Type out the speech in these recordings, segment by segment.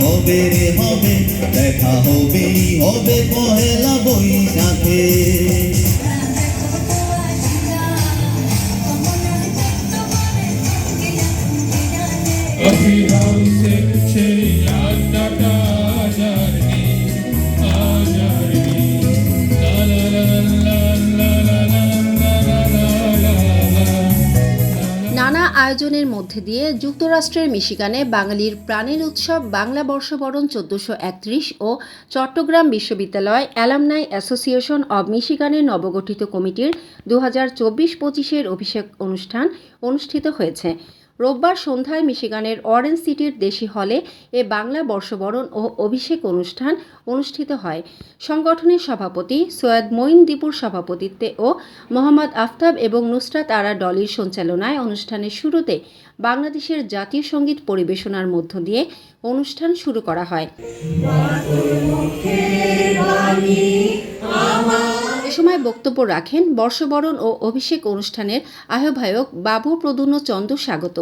হবে রে হবে দেখা হবেই হবে পহেলা বৈশাখে। Coffee আয়োজনের মধ্যে দিয়ে যুক্তরাষ্ট্রের মিশিগানে বাঙালির প্রাণের উৎসব বাংলা বর্ষবরণ চোদ্দশো একত্রিশ ও চট্টগ্রাম বিশ্ববিদ্যালয় অ্যালামনাই অ্যাসোসিয়েশন অব মিশিগানের নবগঠিত কমিটির দু হাজার চব্বিশ পঁচিশের অভিষেক অনুষ্ঠান অনুষ্ঠিত হয়েছে। রোববার সন্ধ্যায় মিশিগানের অরেঞ্জ সিটির দেশি হলে এ বাংলা বর্ষবরণ ও অভিষেক অনুষ্ঠান অনুষ্ঠিত হয়। সংগঠনের সভাপতি সৈয়দ মঈন দীপুর সভাপতিত্বে ও মোহাম্মদ আফতাব এবং নুসরাত আরা ডলির সঞ্চালনায় অনুষ্ঠানের শুরুতে বাংলাদেশের জাতীয় সংগীত পরিবেশনার মধ্য দিয়ে অনুষ্ঠান শুরু করা হয়। সময় বক্তব্য রাখেন বর্ষবরণ ও অভিষেক অনুষ্ঠানের আহ্বায়ক বাবু প্রদুন্ন চন্দ্র স্বাগত।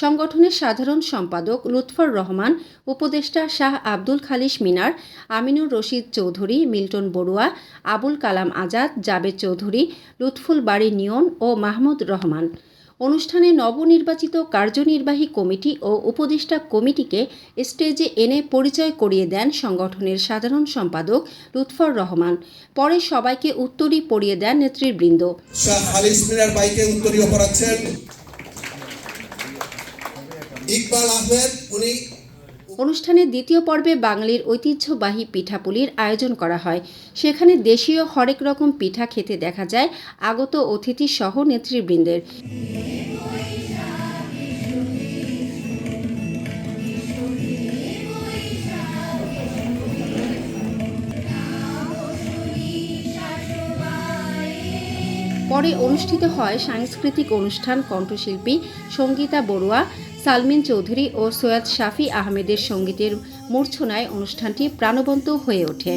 সংগঠনের সাধারণ সম্পাদক লুৎফর রহমান, উপদেষ্টা শাহ আব্দুল খালিশ মিনার, আমিনুর রশিদ চৌধুরী, মিল্টন বড়ুয়া, আবুল কালাম আজাদ, জাবেদ চৌধুরী, লুৎফুল বাড়ি নিয়ন ও মাহমুদ রহমান। অনুষ্ঠানে নবনির্বাচিত কার্যনির্বাহী কমিটি ও উপদেষ্টা কমিটিকে স্টেজে এনে পরিচয় করিয়ে দেন সংগঠনের সাধারণ সম্পাদক লুৎফর রহমান। পরে সবাইকে উত্তরই পড়িয়ে দেন নেতৃবৃন্দ। ইকবাল আহমেদ, উনি অনুষ্ঠানের দ্বিতীয় পর্বে বাঙালির ঐতিহ্যবাহী পিঠাপুলির আয়োজন করা হয়। সেখানে দেশীয় হরেক রকম পিঠা খেতে দেখা যায়, আগত অতিথি সহ নেতৃবৃন্দের। পরে অনুষ্ঠিত হয় সাংস্কৃতিক অনুষ্ঠান, কণ্ঠশিল্পী, সঙ্গীতা বড়ুয়া সালমিন চৌধুরী ও সৈয়দ শাফি আহমেদের সঙ্গীতের মূর্ছনায় অনুষ্ঠানটি প্রাণবন্ত হয়ে ওঠে।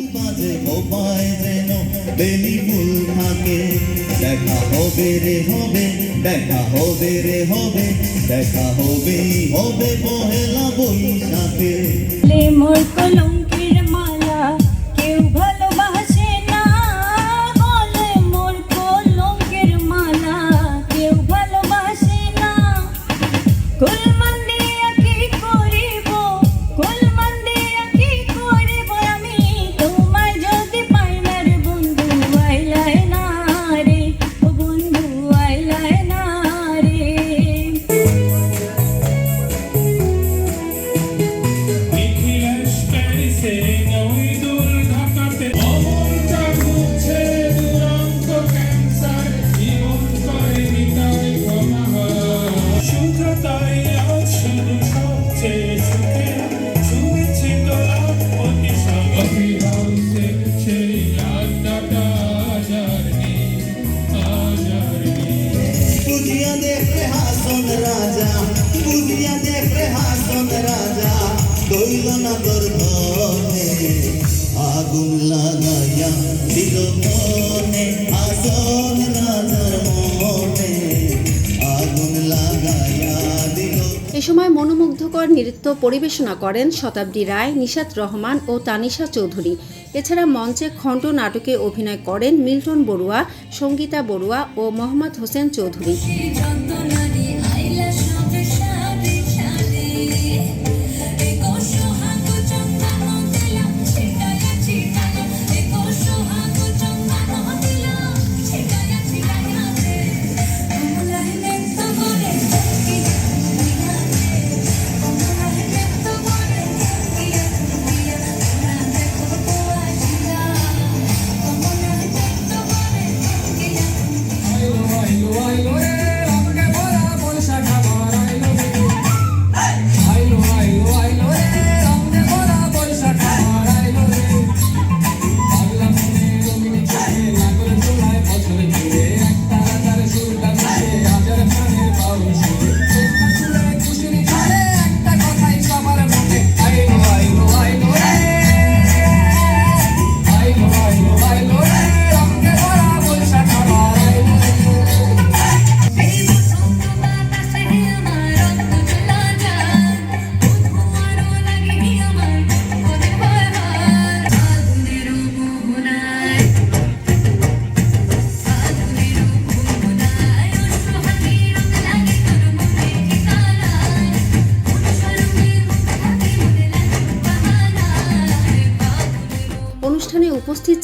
মোর হবায় দইল না তোর ধনে আগুন লাগাইয়া দিল মনে। এ সময় মনোমুগ্ধকর নৃত্য পরিবেশনা করেন শতাব্দী রায়, নিশাত রহমান ও তানিশা চৌধুরী। এছাড়া মঞ্চে খণ্ড নাটকে অভিনয় করেন মিল্টন বড়ুয়া, সঙ্গীতা বড়ুয়া ও মোহাম্মদ হোসেন চৌধুরী।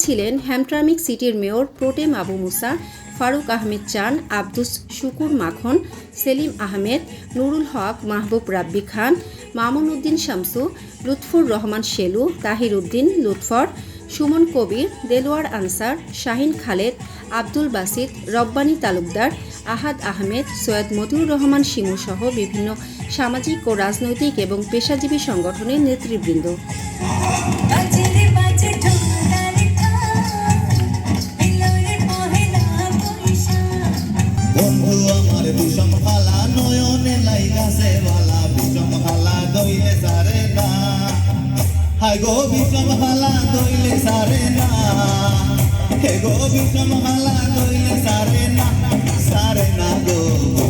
ছিলেন হ্যামট্রামিক সিটির mayor pro tem Abu Musa, Faruk Ahmed Chan Abdus Shukur Makhan, Selim Ahmed, Nurul Haque, Mahbub Rabbi Khan, Mamun Uddin Shamsu, Lutfur Rahman Shelu, Tahir Uddin Lutfar, Suman Kabir, Delwar Ansar, Shahin Khaled, Abdul Basit, Rabbani Talukdar, Ahad Ahmed, Syed Motiur Rahman Shimu সহ বিভিন্ন সামাজিক ও রাজনৈতিক এবং পেশাজীবী সংগঠনের নেতৃবৃন্দ। গো বিষম খালা দইলে সারে না। হে গো বিষম খালা দইলে সারে না সারে না গো।